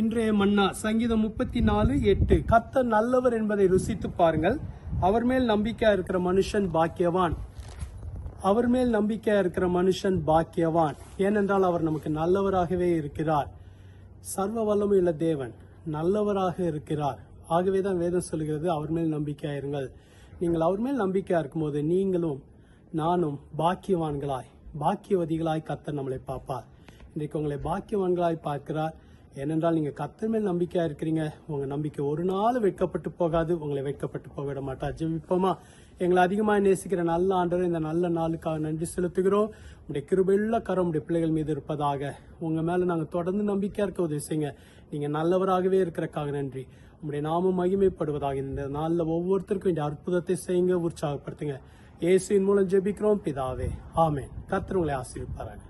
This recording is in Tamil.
இன்றைய மன்னா சங்கீதம் முப்பத்தி நாலு எட்டு. கத்த நல்லவர் என்பதை ருசித்து பாருங்கள். அவர் மேல் நம்பிக்கையா இருக்கிற மனுஷன் பாக்கியவான். அவர் மேல் நம்பிக்கையா இருக்கிற மனுஷன் பாக்கியவான். ஏனென்றால் அவர் நமக்கு நல்லவராகவே இருக்கிறார். சர்வ வல்லமையுள்ள தேவன் நல்லவராக இருக்கிறார். ஆகவே தான் வேதம் சொல்கிறது அவர் மேல் நம்பிக்கையா இருங்கள். நீங்கள் அவர் மேல் நம்பிக்கையா இருக்கும்போது நீங்களும் நானும் பாக்கியவான்களாய் பாக்கியவதிகளாய் கத்த நம்மளை பார்ப்பார். இன்றைக்கு உங்களை பாக்கியவான்களாய் பார்க்கிறார். ஏனென்றால் நீங்கள் கத்தர் மேல் நம்பிக்கையாக இருக்கிறீங்க. உங்கள் நம்பிக்கை ஒரு நாள் வெட்கப்பட்டு போகாது. உங்களை வெட்கப்பட்டு போக விட மாட்டார். ஜெபிப்போமா? எங்களை அதிகமாக நேசிக்கிற நல்ல ஆண்டவர் இந்த நல்ல நாளுக்காக நன்றி செலுத்துகிறோம். உடைய கிருபையுள்ள கரம் உடைய பிள்ளைகள் மீது இருப்பதாக. உங்கள் மேலே நாங்கள் தொடர்ந்து நம்பிக்கையாக இருக்க உதவி செய்யுங்க. நீங்கள் நல்லவராகவே இருக்கிறக்காக நன்றி. உங்களுடைய நாமம் மகிமைப்படுவதாக இந்த நாளில் ஒவ்வொருத்தருக்கும் இந்த அற்புதத்தை செய்யுங்க உற்சாகப்படுத்துங்க. இயேசுவின் மூலம் ஜெபிக்கிறோம். பிதாவே ஆமே கர்த்தர் உங்களை ஆசீர்வதிப்பாராங்க